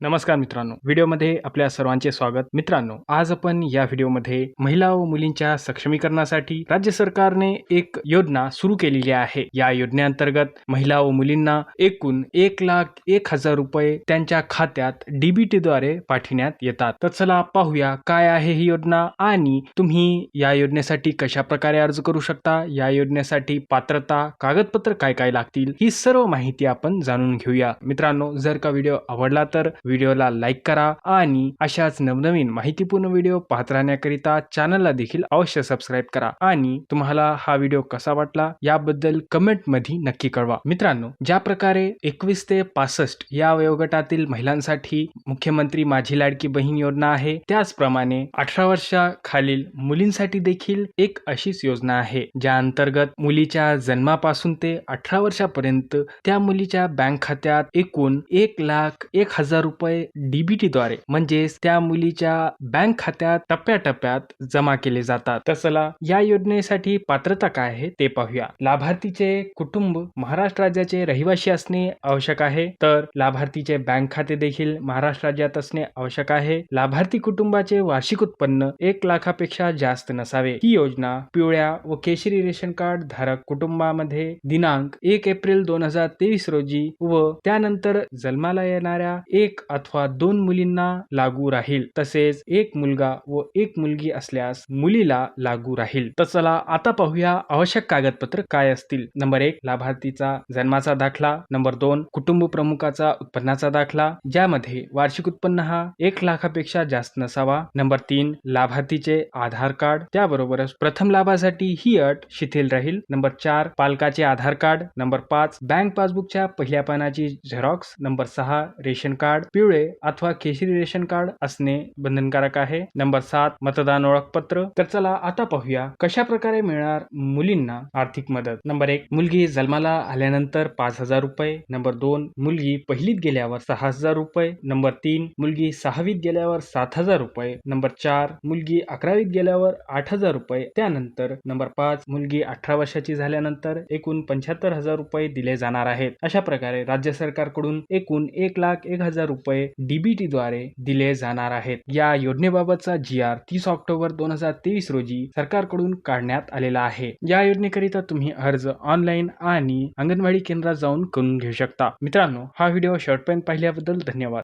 नमस्कार मित्रांनो. व्हिडिओमध्ये आपल्या सर्वांचे स्वागत. मित्रांनो आज आपण या व्हिडिओमध्ये महिला व मुलींच्या सक्षमीकरणासाठी राज्य सरकारने एक योजना सुरू केलेली आहे. या योजनेअंतर्गत महिला व मुलींना एकूण एक लाख एक हजार रुपये त्यांच्या खात्यात डीबीटीद्वारे पाठविण्यात येतात. तर चला पाहूया काय आहे ही योजना आणि तुम्ही या योजनेसाठी कशा प्रकारे अर्ज करू शकता? या योजनेसाठी पात्रता कागदपत्र काय काय लागतील? ही सर्व माहिती आपण जाणून घेऊया. मित्रांनो जर का व्हिडिओ आवडला तर व्हिडिओला लाईक करा आणि अशाच नवनवीन माहितीपूर्ण व्हिडिओ पाहत राहण्याकरिता चॅनलला देखील अवश्य सबस्क्राईब करा. आणि तुम्हाला हा व्हिडिओ कसा वाटला याबद्दल कमेंटमध्ये नक्की कळवा. मित्रांनो ज्या प्रकारे एकवीस ते पासष्ट या वयोगटातील महिलांसाठी मुख्यमंत्री माझी लाडकी बहीण योजना आहे त्याचप्रमाणे अठरा वर्षाखालील मुलींसाठी देखील एक अशीच योजना आहे ज्या अंतर्गत मुलीच्या जन्मापासून ते अठरा वर्षापर्यंत त्या मुलीच्या बँक खात्यात एकूण एक लाख एक हजार रुपये डीबीटी द्वारे म्हणजेच त्या मुलीच्या बँक खात्यात टप्प्याटप्प्यात जमा केले जातात. तर चला या योजनेसाठी पात्रता काय आहे ते पाहूया. लाभार्थीचे कुटुंब महाराष्ट्र राज्याचे रहिवासी असणे आवश्यक आहे. तर लाभार्थीचे बँक खाते देखील महाराष्ट्र राज्यात असणे आवश्यक आहे. लाभार्थी कुटुंबाचे वार्षिक उत्पन्न एक लाखापेक्षा जास्त नसावे. ही योजना पिवळ्या व केशरी रेशन कार्ड धारक कुटुंबामध्ये दिनांक एक एप्रिल दोन हजार तेवीस रोजी व त्यानंतर जन्माला येणाऱ्या एक अथवा दोन मुलींना लागू राहील तसेच एक मुलगा व एक मुलगी असल्यास मुलीला लागू राहील. तर चला आता पाहूया आवश्यक कागदपत्र काय असतील. नंबर एक लाभार्थीचा जन्माचा दाखला. नंबर दोन कुटुंब प्रमुखाचा उत्पन्नाचा दाखला ज्यामध्ये वार्षिक उत्पन्न हा एक लाखापेक्षा जास्त नसावा. नंबर तीन लाभार्थीचे आधार कार्ड. त्याबरोबरच प्रथम लाभासाठी ही अट शिथिल राहील. नंबर चार पालकाचे आधार कार्ड. नंबर पाच बँक पासबुकच्या पहिल्या पानाची झेरॉक्स. नंबर सहा रेशन कार्ड. पिवळे अथवा केशरी रेशन कार्ड असणे बंधनकारक आहे. नंबर सात मतदान ओळखपत्र. तर चला आता पाहूया कशा प्रकारे मिळणार मुलींना आर्थिक मदत. नंबर एक मुलगी जन्माला आल्यानंतर पाच हजार रुपये. नंबर दोन मुलगी पहिलीत गेल्यावर सहा हजार रुपये. नंबर तीन मुलगी सहावीत गेल्यावर सात हजार रुपये. नंबर चार मुलगी अकरावीत गेल्यावर आठ हजार रुपये. त्यानंतर नंबर पाच मुलगी अठरा वर्षाची झाल्यानंतर एकूण पंच्याहत्तर हजार रुपये दिले जाणार आहेत. अशा प्रकारे राज्य सरकारकडून एकूण एक लाख एक हजार रुपये डीबीटी द्वारे दिले जाणार आहेत. या योजनेबाबतचा जी आर तीस ऑक्टोबर दोन हजार तेवीस रोजी सरकारकडून काढण्यात आलेला आहे. या योजनेकरिता तुम्ही अर्ज ऑनलाईन आणि अंगणवाडी केंद्रात जाऊन करून घेऊ शकता. मित्रांनो हा व्हिडिओ शॉर्ट शेवटपर्यंत पाहिल्याबद्दल धन्यवाद.